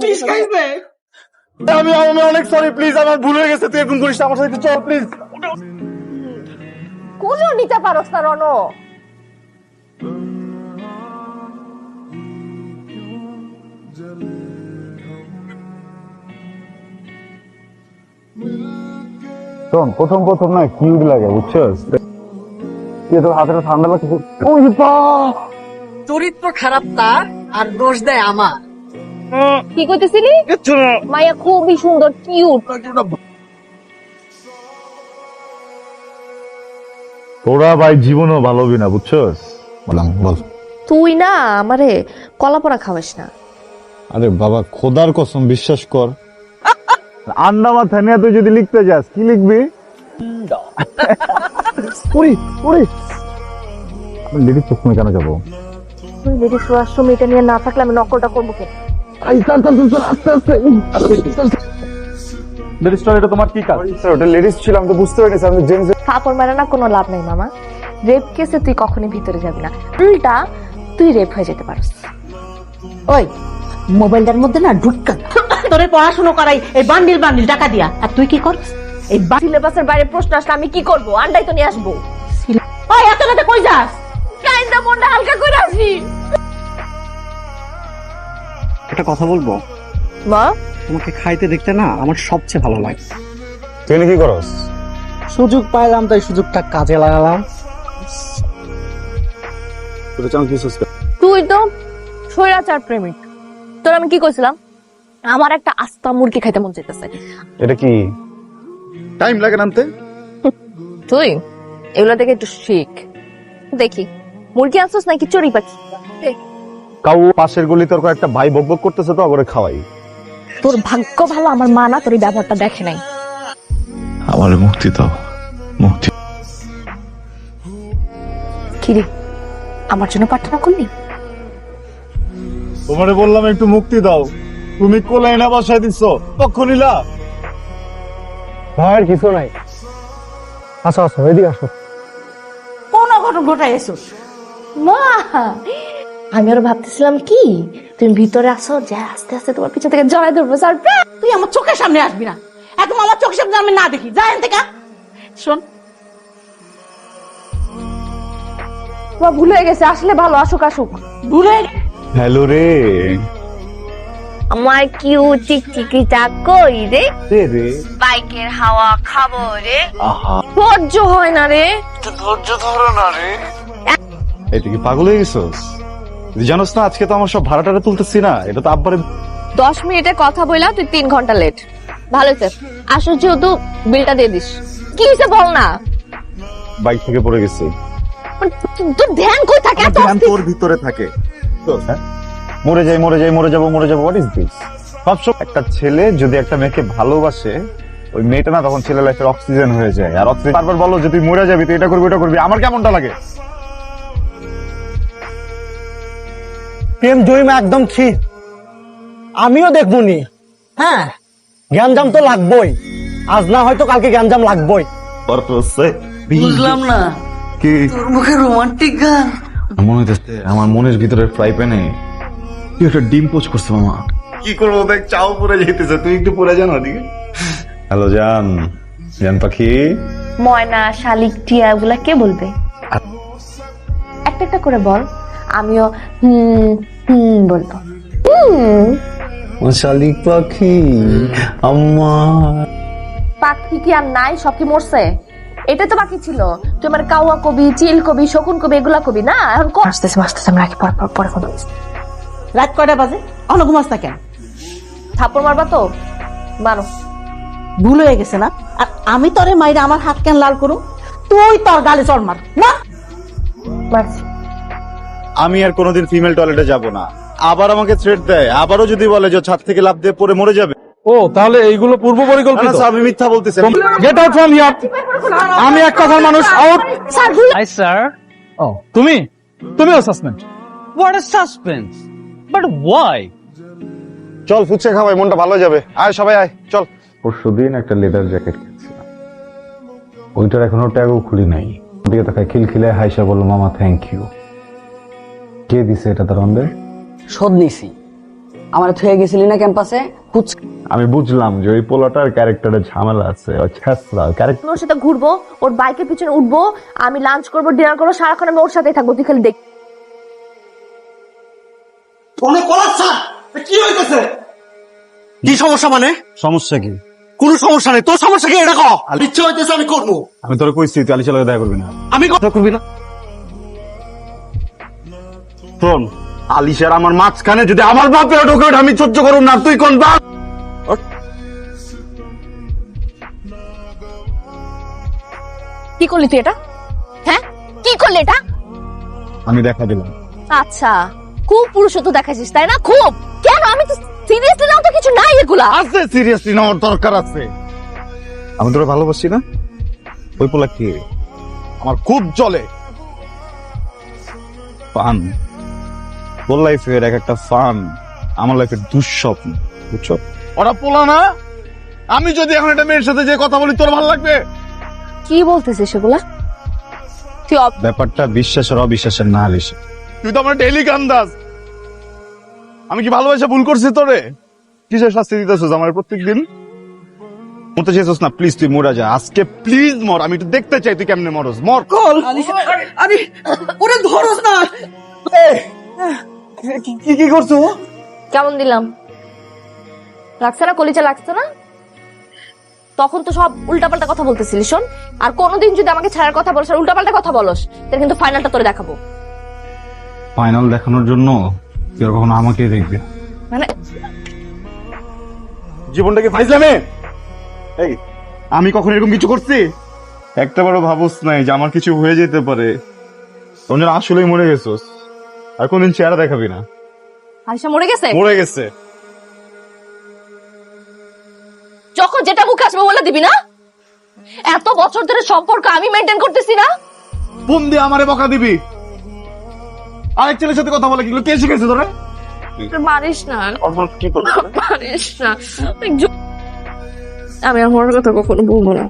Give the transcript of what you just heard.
বিষ খাইছে আমি আমি অনেক সরি প্লিজ আমার ভুল হয়ে গেছে তুই এরকম করিস আমার সাথে চল প্লিজ কোনো নিতে পারস না রণ শোন প্রথম প্রথম না কিউট লাগে বুঝছস? তুই তোর হাতে ঠান্ডা লাগছে ওই বা চরিত্র খারাপ তার আর দোষ দেয় আমার। কি কইতেছিলি কিচ্ছু না। মায়া খুবই সুন্দর কিউট তোরা ভাই জীবনও ভালো হবি না বুঝছস? বললাম বল। তুই না আমারে কলা পোড়া খাওয়াস না। আরে বাবা খোদার কসম বিশ্বাস কর। আন্ডা মাথা নিয়ে তুই যদি লিখতে যাস কি লিখবি? উড়ি উড়ি লেডিস চশমে কেন যাব? তুই লেডিস ওয়াশরুম এটা নিয়ে না থাকলে আমি নকলটা করব কেন লেডিস এটা তোমার কি কাজ? স্যার ওটা লেডিস ছিল আমি তো বুঝতে পারিনি আমি জেন্টস কাপড় মারা না কোনো লাভ নাই মামা। রেপ কেসে তুই কখনই ভিতরে যাবি না। উল্টা তুই রেপ হয়ে যেতে পারিস। ওই মোবাইলটার মধ্যে না তোরে পড়াশুনো করাই এই বান্ডিল বান্ডিল টাকা দিয়া। আর তুই কি করস? এই সিলেবাসের বাইরে প্রশ্ন আসলে আমি কি করব? আন্ডাই তো নিয়ে আসব। ওই এত রাতে কই যাস? কাইন্দা মনটা হালকা করে আসি একটা কথা বলব? মা? তোমাকে খাইতে দেখতে না আমার সবচেয়ে ভালো লাগে। তুই কি করস? সুযোগ পাইলাম তাই সুযোগটা কাজে লাগালাম। তোর চান কি তুই তো স্বৈরাচার প্রেমিক। তোর আমি কি কইছিলাম? আমার একটা আস্তা মুরগি খাইতে মন চাইতেছে। এটা কি? টাইম লাগে নামতে তুই? এগুলো থেকে একটু শিখ। দেখি মুরগি আনছিস নাকি চড়ি পাখি? কাউ পাশের গলি তোর একটা ভাই বক বক করতেছে তো করে খাওয়াই। তোর ভাগ্য ভালো আমার মা না তোর এই ব্যবহারটা দেখে নাই। আমার মুক্তি দাও মুক্তি। কিরে আমার জন্য প্রার্থনা করলি? তোমারে বললাম একটু মুক্তি দাও। তুমি কোলাই না বসাই দিচ্ছ পক্ষ নিলা ভাইয়ের কিছু নাই। আসো আসো এদিকে আসো। কোন ঘটন ঘটাই এসোস মা আমি আরও ভাবতেছিলাম কি? তুমি ভিতরে আসো যা আস্তে আস্তে তোমার পিছন থেকে জড়াই ধরবো সারপ্রাইজ তুই আমার চোখের সামনে আসবি না। একদম আমার চোখের সামনে আমি না দেখি। যা এখান থেকে শোন। তোমার ভুল হয়ে গেছে আসলে ভালো আসুক আসুক। ভুলে হ্যালো রে। আমার কিউ চিকচিকি টা কই রে? রে রে? বাইকের হাওয়া খাব রে। আহা। সহ্য হয় না রে। এই তুই কি পাগল হয়ে গেছিস তুই জানোস না আজকে তো আমার সব ভাড়াটারে তুলতেছি না এটা তো আব্বারে দশ মিনিটে কথা বইলা তুই তিন ঘণ্টা লেট ভালো হয়েছে আসো যেহেতু বিলটা দিয়ে দিস। কি হয়েছে বল না? বাইক থেকে পড়ে গেছি। মানে তোর ধ্যান কই থাকে? এত ধ্যান তোর ভিতরে থাকে। তো, হ্যাঁ? মরে যাই মরে যাই মরে যাব মরে যাব হোয়াট ইজ দিস সবসময় একটা ছেলে যদি একটা মেয়েকে ভালোবাসে ওই মেয়েটা না তখন ছেলে লাইফের অক্সিজেন হয়ে যায়। আর অক্সিজেন বারবার বলো যে তুই মরে যাবি তুই এটা করবি ওটা করবি। আমার কেমনটা লাগে? প্রেম জয়িমা একদম ঠিক। আমিও দেখব নি। হ্যাঁ জ্ঞানজাম তো লাগবই। আজ না হয়তো কালকে জ্ঞানজাম লাগবই। বুঝলাম না। কি? তোর মুখে রোমান্টিক গান। মনে হইতেছে আমার মনের ভিতরের ফ্রাই প্যানে কি একটা ডিম পোচ করছে মামা। কি করব দেখ চাও পরে যেতেছে। তুই একটু পরে জানো ওদিকে। হ্যালো জান। জান পাখি। ময়না শালিক টিয়া এগুলা কে বলবে? একটা একটা করে বল। আমিও হুম হুম বলব হুম। শালিক পাখি আম্মা। পাখি কি আর নাই সব কি মরছে? এটা তো বাকি ছিল। তুই আমার কাওয়া কবি চিল কবি শকুন কবি এগুলা কবি না? এখন কর আসতেছে আসতেছে আমি রাখি পরে পরে ফোন রাত কয়টা বাজে? অন্য ঘুমাস না কেন? থাপ্পড় মারবা তো? মারো। ভুল হয়ে গেছে না? আর আমি তোরে মাইরে আমার হাত কেন লাল করুম? তুই তোর গালে চড় মার না? মারছি। আমি আর কোনোদিন ফিমেল টয়লেটে যাব না। আবার আমাকে থ্রেট দেয়। আবারও যদি বলে যে ছাদ থেকে লাফ দিয়ে পড়ে মরে যাবে। ও তাহলে এইগুলো পূর্ব না, না, পরিকল্পিত? আমি মিথ্যা বলতেছি। গেট আউট ফ্রম হিয়ার আমি এক কথার মানুষ আউট আই স্যার ও তুমি? তুমিও suspend What a suspense! But why? চল ফুচকা খাওয়াই মনটা ভালো যাবে। আয় সবাই আয় চল। পরশু দিন একটা লেদার জ্যাকেট কিনছিলাম। ওইটার এখনও ট্যাগও খুলি নাই। দিকে তাকায় খিলখিলে হাইসা বলল মামা থ্যাংক ইউ কে দিছে এটা তার অন্ধে শোধ নিছি। আমার থুয়ে গেছিলি না ক্যাম্পাসে? কুচ আমি বুঝলাম যে ওই পোলাটার ক্যারেক্টারে ঝামেলা আছে ও ছেসরা ক্যারেক্টার ওর সাথে ঘুরবো ওর বাইকের পিছনে উঠবো আমি লাঞ্চ করব ডিনার করব সারাক্ষণ আমি ওর সাথেই থাকব তুই খালি দেখ। অনেক কলাচ্ছা কি হইতেছে? কি সমস্যা মানে? সমস্যা কি? কোনো সমস্যা নেই তোর সমস্যা কি? এটা কর ইচ্ছে হইতেছে আমি করব। আমি তোর কইছি তুই আলিশার লগে দেখা করবি না। আমি কথা করবি না। শোন আলিশার আমার মাঝখানে যদি আমার বাপের ঢোকে ওঠে, আমি সহ্য করুন না। তুই কোন বাপ? কি করলি তুই এটা? হ্যাঁ? কি করলি এটা? আমি দেখা দিলাম। আচ্ছা খুব পুরুষ তো দেখাছিস তাই না? খুব। কেন? আমি তো সিরিয়াসলি নাও তো কিছু নাই এগুলা। আছে সিরিয়াসলি নেওয়ার দরকার আছে। আমি তোরা ভালোবাসি না? ওই পোলা কি? আমার খুব চলে ফান তোর লাইফের এক একটা ফান আমার লাইফের দুঃস্বপ্ন বুঝছ? ওরা পোলা না? আমি যদি এখন একটা মেয়ের সাথে যে কথা বলি তোর ভালো লাগবে? কি বলতেছিস সেগুলা তুই ব্যাপারটা বিশ্বাসের অবিশ্বাসের না আলিশা তুই তো আমার ডেইলি কান্দাস আমি কি ভালোবাসা ভুল করছি তোরে? কিসের শাস্তি দিতেছিস আমার প্রত্যেকদিন? মরতে চেয়েছিস না প্লিজ তুই মরা যা। আজকে প্লিজ মর আমি একটু দেখতে চাই তুই কেমনে মরস। মর। কল আরে ওরে ধরস না। কি কি- কি করছ? কেমন দিলাম? লাগছে না? কলিজা লাগছে না? তখন তো সব উল্টাপাল্টা কথা বলতেছিলি শোন। আর কোনোদিন যদি আমাকে ছাড়ার কথা বলছ আর উল্টাপাল্টা কথা বলস তাহলে কিন্তু ফাইনালটা তোরে দেখাবো। ফাইনাল দেখানোর জন্য আর কখনো আমাকে দেখবি। মানে জীবনটাকে ফাইজলামে? এই আমি কখন এরকম কিছু করছি? একটা বারও ভাবস নাই যে আমার কিছু হয়ে যেতে পারে। তখন যেন আসলেই মরে গেছোস। আর কোনদিন চেহারা দেখাবি না। আরিশা মরে গেছে? মরে গেছে। যখন যেটা মুখে আসবে বলে দিবি না? এত বছর ধরে সম্পর্ক আমি মেনটেন করতেছি না? দিয়ে আমারে বকা দিবি। আরেক ছেলের সাথে কথা বলে কিগুলো কে শিখেছে তোরা? মানিস না। কি মারিস না। আমি আর মনের কথা কখনো বলব না।